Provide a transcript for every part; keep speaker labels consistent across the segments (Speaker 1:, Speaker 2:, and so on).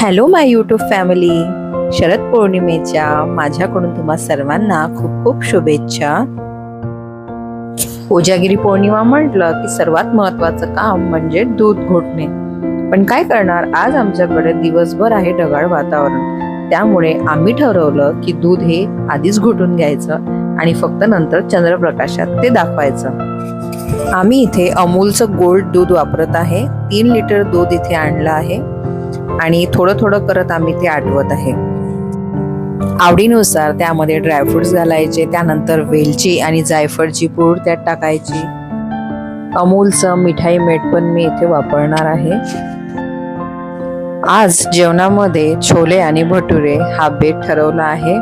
Speaker 1: Hello my YouTube family शरद पौर्णिमेच्या माझ्याकडून तुम्हा सर्वांना खूप खूप शुभेच्छा. कोजागिरी पौर्णिमा म्हटलं की सर्वात महत्वाचं काम म्हणजे दूध घोटणे. पण काय करणार? आज आमच्याकडे दिवसभर आहे ढगाळ वातावरण. त्यामुळे आम्ही ठरवलं की दूध हे आधीच घोटून घ्यायचं आणि फक्त नंतर चंद्रप्रकाशात ते दाखवायचं. आम्ही इथे अमूलचं गोल्ड दूध वापरत आहे. तीन लिटर दूध इथे आणलं आहे. आणि थोडं थोडं करत आम्ही ते आठवत आहे. आवडीनुसार त्यामध्ये ड्रायफ्रुट्स घालायचे त्यानंतर वेलची आणि जायफळची पूड त्यात टाकायची. अमूलचं मिठाई मीठ पण मी इथे वापरणार आहे. आज जेवणामध्ये छोले आणि भटुरे हा बेट ठरवला आहे.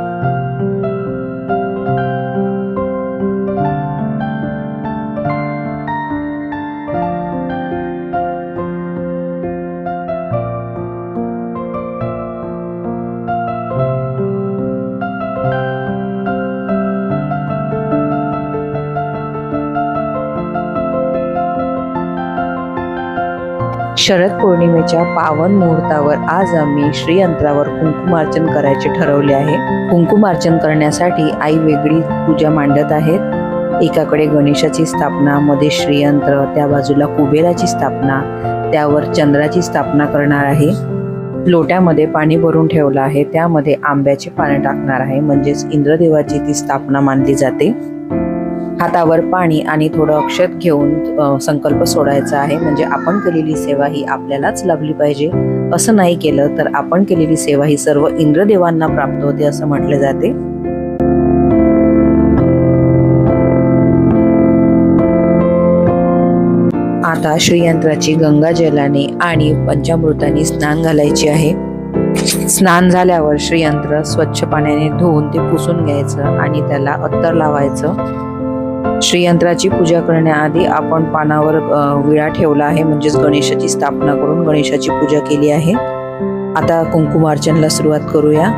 Speaker 1: शरद पौर्णिमेच्या पावन मुहूर्तावर आज आम्ही श्रीयंत्रावर कुंकुमार्चन करायचे ठरवले आहे. कुंकुमार्चन करण्यासाठी आई वेगळी पूजा मांडत आहेत. एकाकडे गणेशाची स्थापना मध्ये श्रीयंत्र त्या बाजूला कुबेराची स्थापना त्यावर चंद्राची स्थापना करणार आहे. लोट्यामध्ये पाणी भरून ठेवलं आहे त्यामध्ये आंब्याचे पानं टाकणार आहे म्हणजेच इंद्रदेवाची ती स्थापना मानली जाते. हातावर पाणी आणि थोडं अक्षत घेऊन संकल्प सोडायचा आहे. म्हणजे आपण केलेली सेवा ही आपल्यालाच लाभली पाहिजे. असं नाही केलं तर आपण केलेली सेवा ही सर्व इंद्रदेवांना प्राप्त होते असं म्हटले जाते. आता श्रीयंत्राची गंगा जलाने आणि पंचामृताने स्नान घालायचे आहे. स्नान झाल्यावर श्रीयंत्र स्वच्छ पाण्याने धुवून ते पुसून घ्यायचं आणि त्याला अत्तर लावायचं. श्रीयंत्राची पूजा करण्याआधी आपण पानावर विळा ठेवला आहे. म्हणजेच गणेशाची स्थापना करून गणेशाची पूजा केली आहे. आता कुंकुमार्चनला सुरुवात करूया.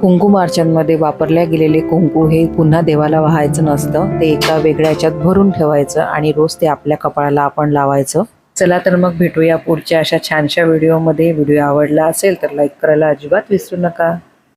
Speaker 1: कुंकुमार्चनमध्ये वापरल्या गेलेले कुंकू हे पुन्हा देवाला वाहायचं नसतं. ते एका वेगळ्या याच्यात भरून ठेवायचं आणि रोज ते आपल्या कपाळाला आपण लावायचं. चला तर मग भेटूया पुढच्या अशा छानशा व्हिडिओमध्ये व्हिडिओ आवडला असेल तर लाईक करायला अजिबात विसरू नका.